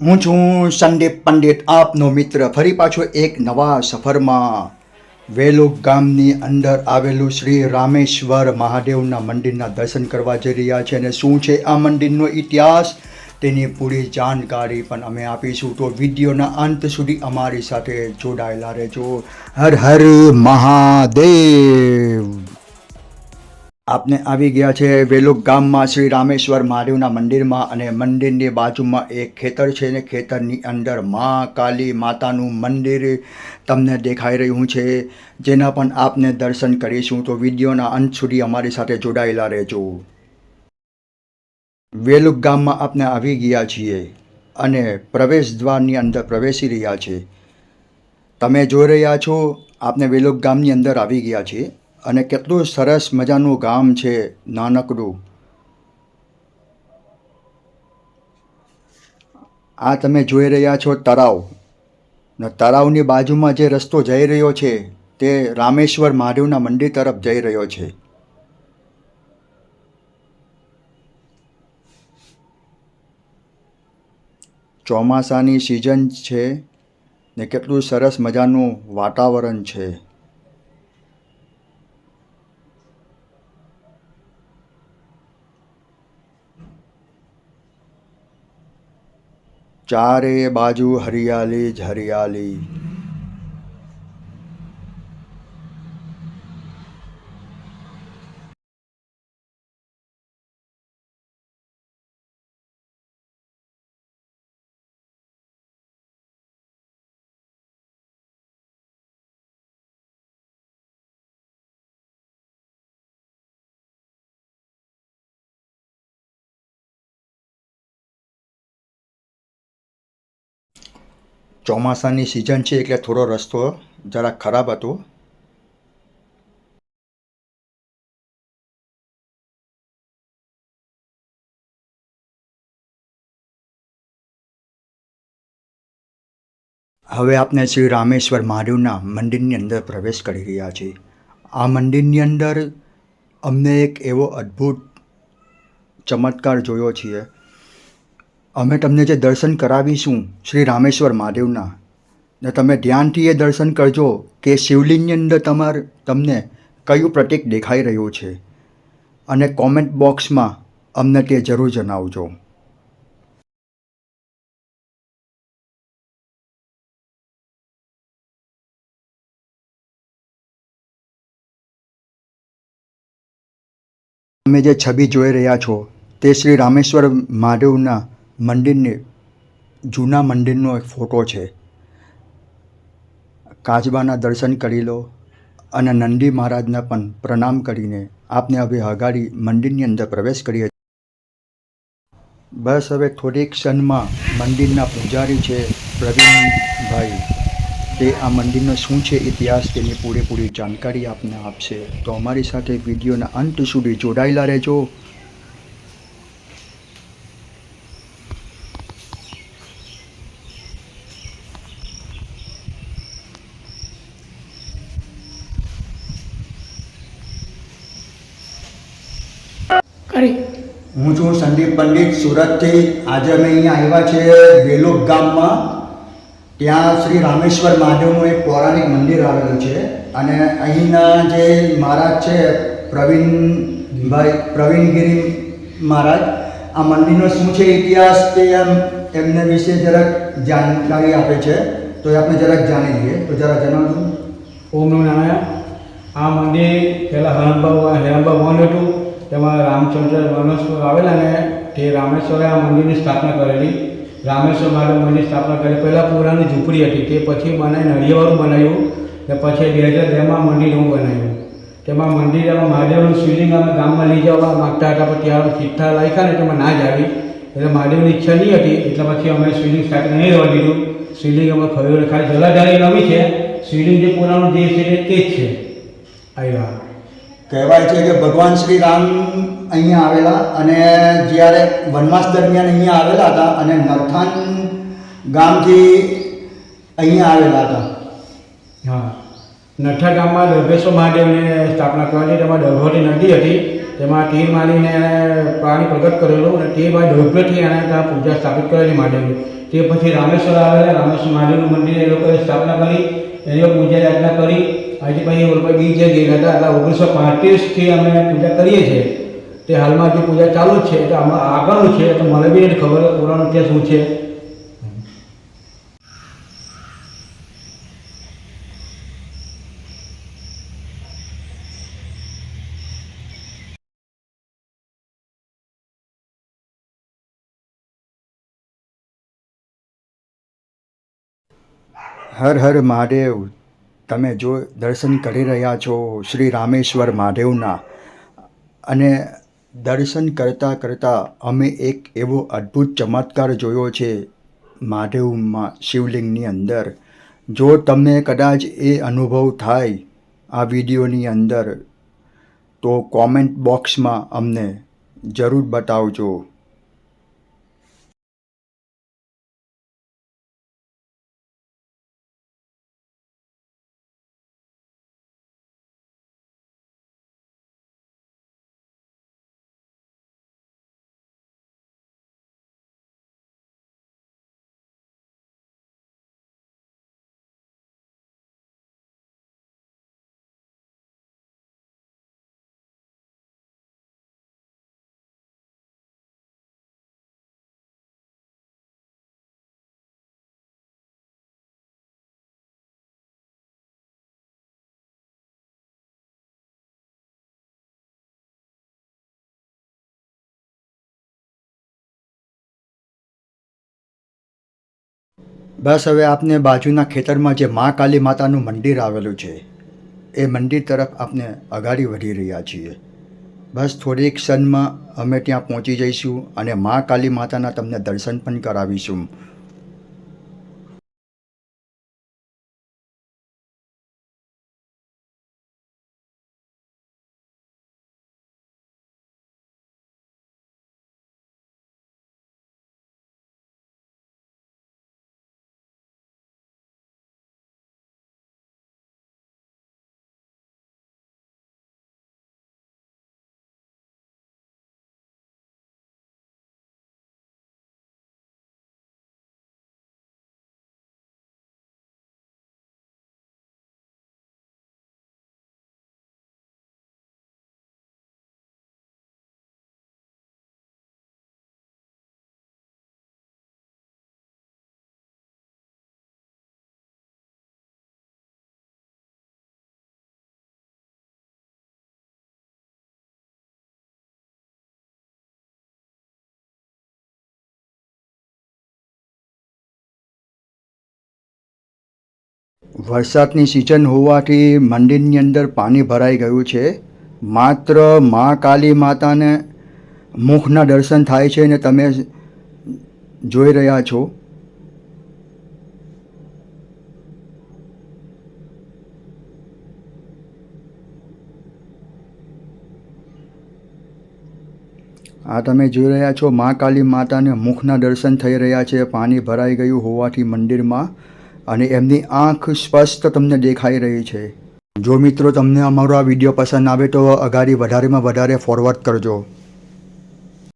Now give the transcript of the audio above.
હું છું સંદીપ પંડિત, આપનો મિત્ર. ફરી પાછો એક નવા સફરમાં. વેલુક ગામની અંદર આવેલું શ્રી રામેશ્વર મહાદેવના મંદિરના દર્શન કરવા જઈ રહ્યા છે અને શું છે આ મંદિરનો ઇતિહાસ? તેની પૂરી જાણકારી પણ અમે આપીશું. તો વિડીયોના અંત સુધી અમારી સાથે જોડાયેલા રહેજો. હર હર મહાદેવ. આપને આવી ગયા છે વેલુક ગામમાં શ્રી રામેશ્વર મહાદેવના મંદિરમાં અને મંદિરની બાજુમાં એક ખેતર છે ને ખેતરની અંદર મા કાલી માતાનું મંદિર તમને દેખાઈ રહ્યું છે, જેના પણ આપને દર્શન કરીશું. તો વિડીયોના અંત સુધી અમારી સાથે જોડાયેલા રહેજો. વેલુક ગામમાં આપણે આવી ગયા છીએ અને પ્રવેશ દ્વારની અંદર પ્રવેશી રહ્યા છે. તમે જોઈ રહ્યા છો, આપને વેલુક ગામની અંદર આવી ગયા છીએ. અને કેટલું સરસ મજાનું ગામ છે નાનકડું. આ તમે જોઈ રહ્યા છો તળાવ. ને તળાવની બાજુમાં જે રસ્તો જઈ રહ્યો છે, તે રામેશ્વર મહાદેવના મંદિર તરફ જઈ રહ્યો છે. ચોમાસાની સિઝન છે ને કેટલું સરસ મજાનું વાતાવરણ છે. ચારે બાજુ હરિયાળી જ હરિયાળી ચોમાસાની સિઝન છે એટલે થોડો રસ્તો જરાક ખરાબ હતો. હવે આપણે શ્રી રામેશ્વર મહાદેવના મંદિરની અંદર પ્રવેશ કરી રહ્યા છીએ. આ મંદિરની અંદર અમને એક એવો અદ્ભુત ચમત્કાર જોયો છીએ. અમે તમને જે દર્શન કરાવીશું શ્રી રામેશ્વર મહાદેવના, ને તમે ધ્યાનથી એ દર્શન કરજો કે શિવલિંગની અંદર તમાર, તમને કયું પ્રતીક દેખાઈ રહ્યું છે. અને કોમેન્ટ બોક્સમાં અમને તે જરૂર જણાવજો. તમે જે છબી જોઈ રહ્યા છો તે શ્રી રામેશ્વર મહાદેવના મંદિરની, જૂના મંદિરનો એક ફોટો છે. કાચબાના દર્શન કરી લો અને નંદી મહારાજને પણ પ્રણામ કરીને આપને હવે હગાડી મંદિરની અંદર પ્રવેશ કરીએ બસ હવે થોડીક ક્ષણમાં મંદિરના પૂજારી છે પ્રવીણભાઈ. તે આ મંદિરનો શું છે ઇતિહાસ તેની પૂરેપૂરી જાણકારી આપને આપશે. તો અમારી સાથે વિડીયોના અંત સુધી જોડાયેલા રહેજો. કરી હું છું સંદીપ પંડિત સુરતથી. આજે અમે અહીંયા આવ્યા છીએ વેલુક ગામમાં. ત્યાં શ્રી રામેશ્વર મહાદેવનું એક પૌરાણિક મંદિર આવેલું છે. અને અહીંના જે મહારાજ છે પ્રવીણભાઈ પ્રવીણગીરી મહારાજ આ મંદિરનો શું છે ઇતિહાસ તે એમ એમને વિશે જરાક જાણકારી આપે છે. તો એ આપણે જરાક જાણી લઈએ. તો જરા જણાવજો. ઓમ નમઃ નારાયણ. આ મંદિર પહેલાં હરણબા હેરંબા વન હતું. તેમાં રામચંદ્ર વનસ આવેલા ને તે રામેશ્વરે આ મંદિરની સ્થાપના કરેલી. રામેશ્વર મહાદેવ મંદિર સ્થાપના કરી. પહેલાં પુરાની ઝૂંપડી હતી. તે પછી બનાવી નળિયાવાળું બનાવ્યું ને પછી બે હજાર બેમાં મંદિર હું બનાવ્યું. તેમાં મંદિર એમાં મહાદેવનું શિવલિંગ અમે ગામમાં લઈ જવા માગતા હતા, પણ ત્યાં ચિઠ્ઠા લખ્યા ને તેમાં ના જ આવી. એટલે મહાદેવની ઈચ્છા નહીં હતી, એટલે પછી અમે શિવલિંગ સાથે નહીં રહેવા દીધું. શિવલિંગ અમે ખરીદ ખાલી જલાધારી નવી છે. શિવલિંગ જે પુરાણું જે છે તે જ છે. આવ્યા કહેવાય છે કે ભગવાન શ્રી રામ અહીંયા આવેલા અને જ્યારે વનવાસ દરમિયાન અહીંયા આવેલા હતા અને નરથાન ગામથી અહીંયા આવેલા હતા. હા. નઠા ગામમાં દર્ભેશ્વર મહાદેવને સ્થાપના કરવાની, તેમાં દર્ભોની નદી હતી. તેમાં તીર મારીને પાણી પ્રગટ કરેલું અને તે બાદ ડભ્યથી એને ત્યાં પૂજા સ્થાપિત કરેલી મહાદેવની. તે પછી રામેશ્વર આવેલા, રામેશ્વર મહાદેવનું મંદિર એ લોકોએ સ્થાપના કરી, એની પૂજા યાચના કરી આજે પછી બી જે ગયેલા હતા, એટલે ઓગણીસો પાંત્રીસથી અમે પૂજા કરીએ છીએ. તે હાલમાં જે પૂજા ચાલુ છે તો આમાં આગળનું છે તો મને બી ખબર પુરાણ કે શું છે. હર હર મહાદેવ. તમે જો દર્શન કરી રહ્યા છો શ્રી રામેશ્વર મહાદેવના, અને દર્શન કરતાં કરતાં અમે એક એવો અદ્ભુત ચમત્કાર જોયો છે મહાદેવમાં શિવલિંગની અંદર. જો તમને કદાચ એ અનુભવ થાય આ વિડીયોની અંદર, તો કોમેન્ટ બોક્સમાં અમને જરૂર બતાવજો. બસ હવે આપને બાજુના ખેતરમાં જે મા કાલી માતાનું મંદિર આવેલું છે, એ મંદિર તરફ આપને અગાડી વધી રહ્યા છીએ. બસ થોડીક ક્ષણમાં અમે ત્યાં પહોંચી જઈશું અને મા કાલી માતાના તમને દર્શન પણ કરાવીશું. વરસાદની સિઝન હોવાથી મંદિરની અંદર પાણી ભરાઈ ગયું છે. માત્ર મા કાલી માતાને મુખના દર્શન થાય છે ને તમે જોઈ રહ્યા છો. આ તમે જોઈ રહ્યા છો, મા કાલી માતાને મુખના દર્શન થઈ રહ્યા છે. પાણી ભરાઈ ગયું હોવાથી મંદિરમાં અને એમની આંખ સ્પષ્ટ તમને દેખાઈ રહી છે. જો મિત્રો તમને અમારો આ વીડિયો પસંદ આવે તો અગાડી વધારેમાં વધારે ફોરવર્ડ કરજો.